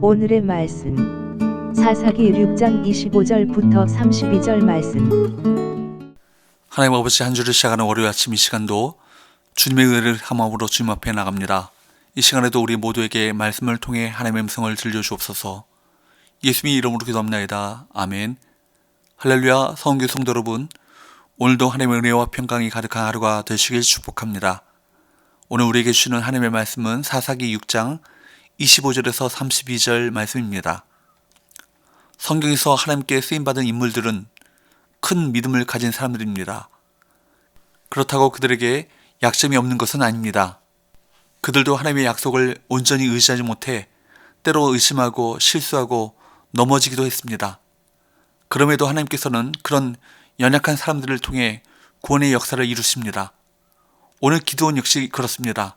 오늘의 말씀 사사기 6장 25절부터 32절 말씀 하나님 아버지 한 주를 시작하는 월요일 아침 이 시간도 주님의 은혜를 함함으로 주님 앞에 나갑니다. 이 시간에도 우리 모두에게 말씀을 통해 하나님의 음성을 들려주옵소서. 예수님의 이름으로 기도합나이다. 아멘. 할렐루야 성교 성도 여러분 오늘도 하나님의 은혜와 평강이 가득한 하루가 되시길 축복합니다. 오늘 우리에게 주시는 하나님의 말씀은 사사기 6장 25절에서 32절 말씀입니다. 성경에서 하나님께 쓰임받은 인물들은 큰 믿음을 가진 사람들입니다. 그렇다고 그들에게 약점이 없는 것은 아닙니다. 그들도 하나님의 약속을 온전히 의지하지 못해 때로 의심하고 실수하고 넘어지기도 했습니다. 그럼에도 하나님께서는 그런 연약한 사람들을 통해 구원의 역사를 이루십니다. 오늘 기도원 역시 그렇습니다.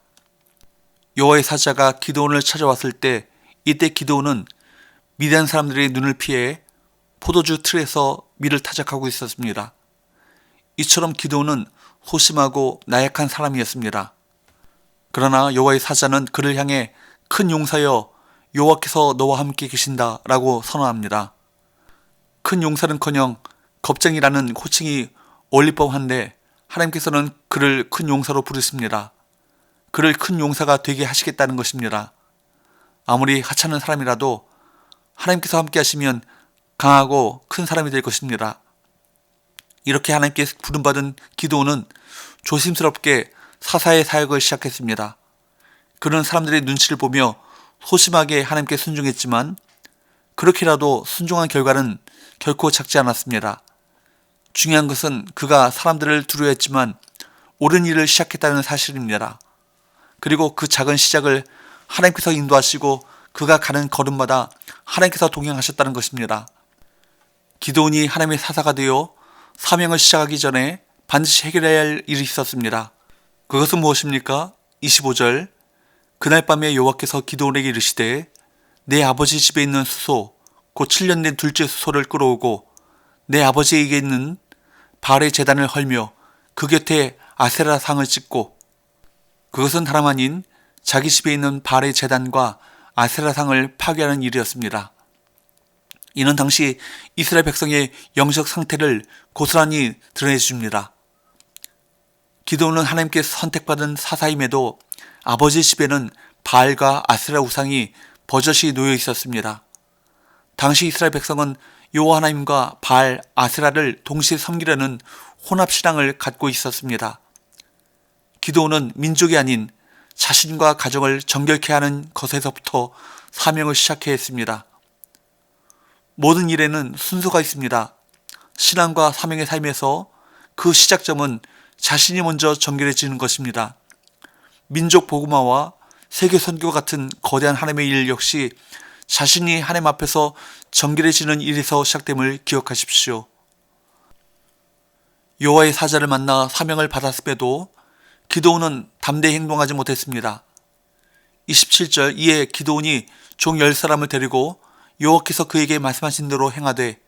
여호와의 사자가 기도원을 찾아왔을 때 이때 기도원은 미대한 사람들의 눈을 피해 포도주 틀에서 밀을 타작하고 있었습니다. 이처럼 기도원은 소심하고 나약한 사람이었습니다. 그러나 여호와의 사자는 그를 향해 큰 용사여 여호와께서 너와 함께 계신다라고 선언합니다. 큰 용사는커녕 겁쟁이라는 호칭이 어울릴 법한데 하나님께서는 그를 큰 용사로 부르십니다. 그를 큰 용사가 되게 하시겠다는 것입니다. 아무리 하찮은 사람이라도 하나님께서 함께 하시면 강하고 큰 사람이 될 것입니다. 이렇게 하나님께 부름받은 기도는 조심스럽게 사사의 사역을 시작했습니다. 그는 사람들의 눈치를 보며 소심하게 하나님께 순종했지만 그렇게라도 순종한 결과는 결코 작지 않았습니다. 중요한 것은 그가 사람들을 두려워했지만 옳은 일을 시작했다는 사실입니다. 그리고 그 작은 시작을 하나님께서 인도하시고 그가 가는 걸음마다 하나님께서 동행하셨다는 것입니다. 기도원이 하나님의 사사가 되어 사명을 시작하기 전에 반드시 해결해야 할 일이 있었습니다. 그것은 무엇입니까? 25절 그날 밤에 여호와께서 기도원에게 이르시되 내 아버지 집에 있는 수소 곧 7년 된 둘째 수소를 끌어오고 내 아버지에게 있는 발의 재단을 헐며 그 곁에 아세라 상을 찍고 그것은 다름 아닌 자기 집에 있는 발의 재단과 아세라 상을 파괴하는 일이었습니다. 이는 당시 이스라엘 백성의 영적 상태를 고스란히 드러내 줍니다. 기도는 하나님께 선택받은 사사임에도 아버지 집에는 바알과 아스라 우상이 버젓이 놓여 있었습니다. 당시 이스라엘 백성은 여호와 하나님과 바알, 아스라를 동시에 섬기려는 혼합 신앙을 갖고 있었습니다. 기도는 민족이 아닌 자신과 가정을 정결케 하는 것에서부터 사명을 시작해야 했습니다. 모든 일에는 순서가 있습니다. 신앙과 사명의 삶에서 그 시작점은 자신이 먼저 정결해지는 것입니다. 민족 복음화와 세계 선교 같은 거대한 하나님의 일 역시 자신이 하나님 앞에서 정결해지는 일에서 시작됨을 기억하십시오. 여호와의 사자를 만나 사명을 받았음에도 기도원은 담대히 행동하지 못했습니다. 27절 이에 기도원이 종 열 사람을 데리고 여호와께서 그에게 말씀하신 대로 행하되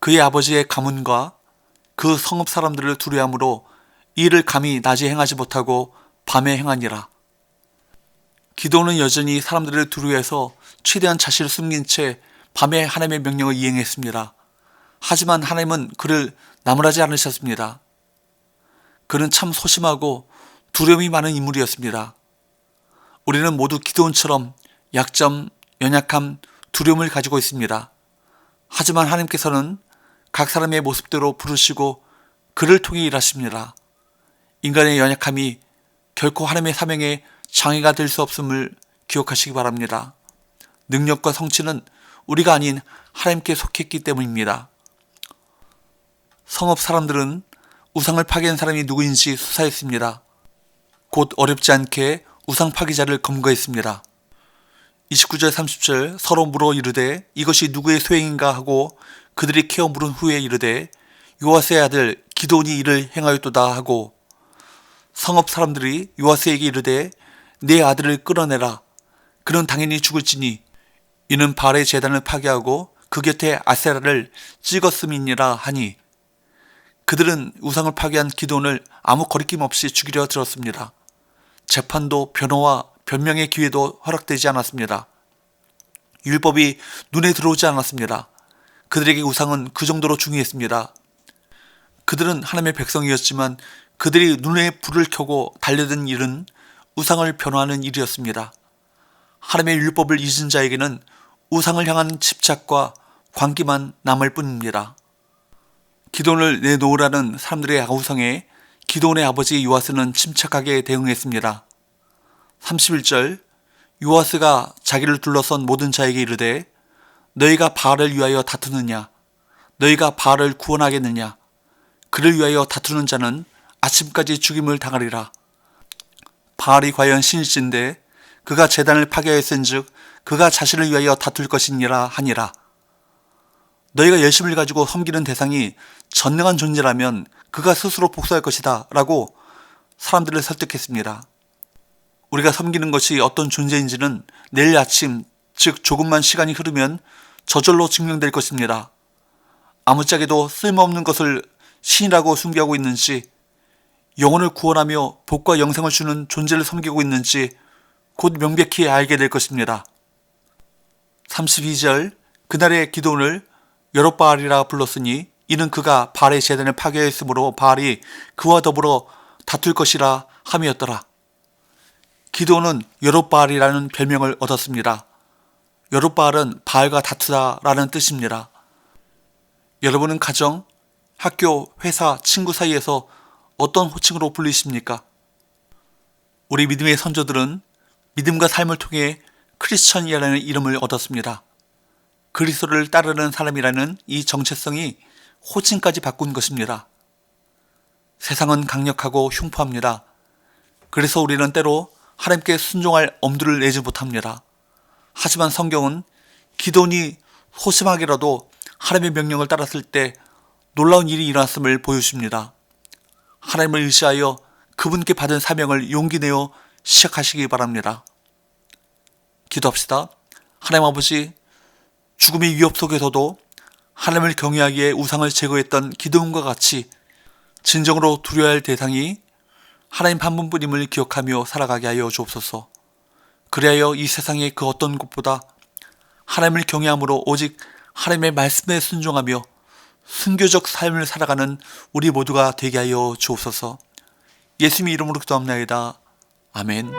그의 아버지의 가문과 그 성읍 사람들을 두려함으로 이를 감히 낮에 행하지 못하고 밤에 행하니라. 기도는 여전히 사람들을 두려워해서 최대한 자신을 숨긴 채 밤에 하나님의 명령을 이행했습니다. 하지만 하나님은 그를 나무라지 않으셨습니다. 그는 참 소심하고 두려움이 많은 인물이었습니다. 우리는 모두 기도원처럼 약점, 연약함, 두려움을 가지고 있습니다. 하지만 하나님께서는 각 사람의 모습대로 부르시고 그를 통해 일하십니다. 인간의 연약함이 결코 하나님의 사명에 장애가 될 수 없음을 기억하시기 바랍니다. 능력과 성취는 우리가 아닌 하나님께 속했기 때문입니다. 성읍 사람들은 우상을 파괴한 사람이 누구인지 수사했습니다. 곧 어렵지 않게 우상 파괴자를 검거했습니다. 29절 30절 서로 물어 이르되 이것이 누구의 소행인가 하고 그들이 케어 물은 후에 이르되 요아스의 아들 기도니 이를 행하였도다 하고 성읍 사람들이 요아스에게 이르되 내 아들을 끌어내라 그는 당연히 죽을지니 이는 발의 재단을 파괴하고 그 곁에 아세라를 찍었음이니라 하니 그들은 우상을 파괴한 기도원을 아무 거리낌 없이 죽이려 들었습니다. 재판도 변호와 변명의 기회도 허락되지 않았습니다. 율법이 눈에 들어오지 않았습니다. 그들에게 우상은 그 정도로 중요했습니다. 그들은 하나님의 백성이었지만 그들이 눈에 불을 켜고 달려든 일은 우상을 변호하는 일이었습니다. 하나님의 율법을 잊은 자에게는 우상을 향한 집착과 광기만 남을 뿐입니다. 기돈을 내놓으라는 사람들의 아우성에 기돈의 아버지 요아스는 침착하게 대응했습니다. 31절 요아스가 자기를 둘러선 모든 자에게 이르되 너희가 바알을 위하여 다투느냐 너희가 바알을 구원하겠느냐 그를 위하여 다투는 자는 아침까지 죽임을 당하리라 바알이 과연 신일진데 그가 재단을 파괴하였은즉 그가 자신을 위하여 다툴 것이니라 하니라 너희가 열심을 가지고 섬기는 대상이 전능한 존재라면 그가 스스로 복수할 것이다 라고 사람들을 설득했습니다. 우리가 섬기는 것이 어떤 존재인지는 내일 아침, 즉 조금만 시간이 흐르면 저절로 증명될 것입니다. 아무짝에도 쓸모없는 것을 신이라고 숭배하고 있는지, 영혼을 구원하며 복과 영생을 주는 존재를 섬기고 있는지 곧 명백히 알게 될 것입니다. 32절 그날의 기도를 여롯바알이라 불렀으니 이는 그가 바알의 재단을 파괴했으므로 바알이 그와 더불어 다툴 것이라 함이었더라. 기도는 여롯바알이라는 별명을 얻었습니다. 여롯바알은 바알과 다투다라는 뜻입니다. 여러분은 가정, 학교, 회사, 친구 사이에서 어떤 호칭으로 불리십니까? 우리 믿음의 선조들은 믿음과 삶을 통해 크리스천이라는 이름을 얻었습니다. 그리스도를 따르는 사람이라는 이 정체성이 호칭까지 바꾼 것입니다. 세상은 강력하고 흉포합니다. 그래서 우리는 때로 하나님께 순종할 엄두를 내지 못합니다. 하지만 성경은 기돈이 소심하게라도 하나님의 명령을 따랐을 때 놀라운 일이 일어났음을 보여줍니다. 하나님을 의지하여 그분께 받은 사명을 용기 내어 시작하시기 바랍니다. 기도합시다. 하나님 아버지, 죽음의 위협 속에서도 하나님을 경외하기에 우상을 제거했던 기도원과 같이 진정으로 두려워야 할 대상이 하나님 한 분뿐임을 기억하며 살아가게 하여 주옵소서. 그리하여 이 세상의 그 어떤 곳보다 하나님을 경외함으로 오직 하나님의 말씀에 순종하며 순교적 삶을 살아가는 우리 모두가 되게 하여 주옵소서. 예수님 이름으로 기도합나이다. 아멘.